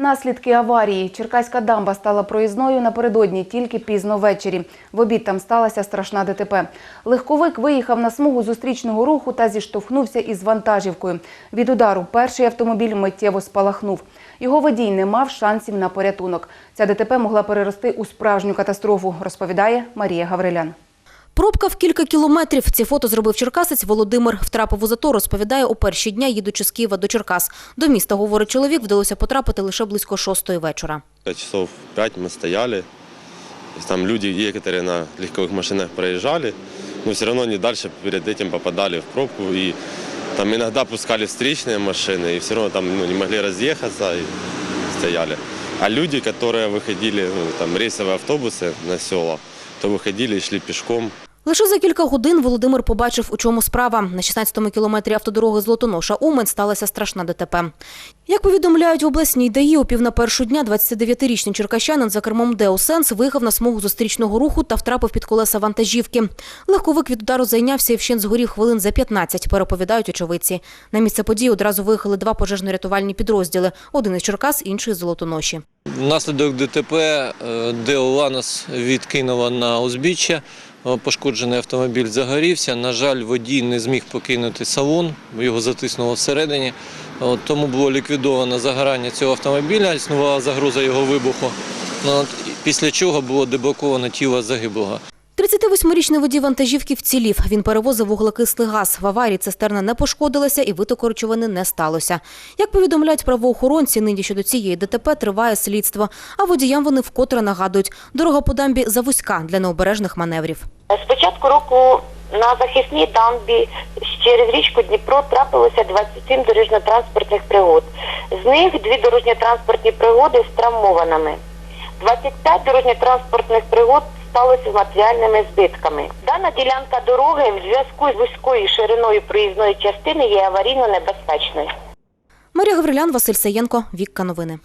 Наслідки аварії. Черкаська дамба стала проїзною напередодні тільки пізно ввечері. В обід там сталася страшна ДТП. Легковик виїхав на смугу зустрічного руху та зіштовхнувся із вантажівкою. Від удару перший автомобіль миттєво спалахнув. Його водій не мав шансів на порятунок. Ця ДТП могла перерости у справжню катастрофу, розповідає Марія Гаврилян. Пробка в кілька кілометрів. Ці фото зробив черкасець Володимир. Втрапив у затор, розповідає, у перші дня їдучи з Києва до Черкас. До міста, говорить чоловік, вдалося потрапити лише близько шостої вечора. Часов пять мы стояли. То есть Там люди некоторые на легковых машинах проезжали, но все равно они дальше перед этим попадали в пробку. И там иногда пускали встречные машины, и все равно там ну, не могли разъехаться и стояли. А люди, которые выходили, ну, там рейсовые автобусы на села, то выходили и шли пешком. Лише за кілька годин Володимир побачив, у чому справа. На 16-му кілометрі автодороги Злотоноша Умань сталася страшна ДТП. Як повідомляють в обласній ДАІ, у пів на першу дня 29-річний черкащанин за кермом Део Сенс виїхав на смугу зустрічного руху та втрапив під колеса вантажівки. Легковик від удару зайнявся і вщент згорів хвилин за 15, переповідають очевидці. На місце події одразу виїхали два пожежно-рятувальні підрозділи. Один із Черкас, інший Золотоноші. Внаслідок ДТП е, Део Ланос відкинуло на узбіччя. Е, Пошкоджений автомобіль загорівся. На жаль, водій не зміг покинути салон, його затиснуло всередині. От, Тому було ліквідовано загорання цього автомобіля, існувала загроза його вибуху. Ну, Після чого було деблоковано тіло загиблого. 38-річний водій вантажівки вцілів. Він перевозив вуглекислий газ. В аварії цистерна не пошкодилася і витоку не сталося. Як повідомляють правоохоронці, нині щодо цієї ДТП триває слідство. А водіям вони вкотре нагадують, дорога по дамбі завузька для необережних маневрів. З початку року на захисній дамбі через річку Дніпро трапилося 27 дорожньо-транспортних пригод. З них дві дорожньо-транспортні пригоди з травмованими. 25 дорожньо-транспортних пригод сталося з матеріальними збитками. Дана ділянка дороги в зв'язку з вузькою шириною проїзної частини є аварійно небезпечною. Марія Гаврилян, Василь Саєнко, Вікка Новини.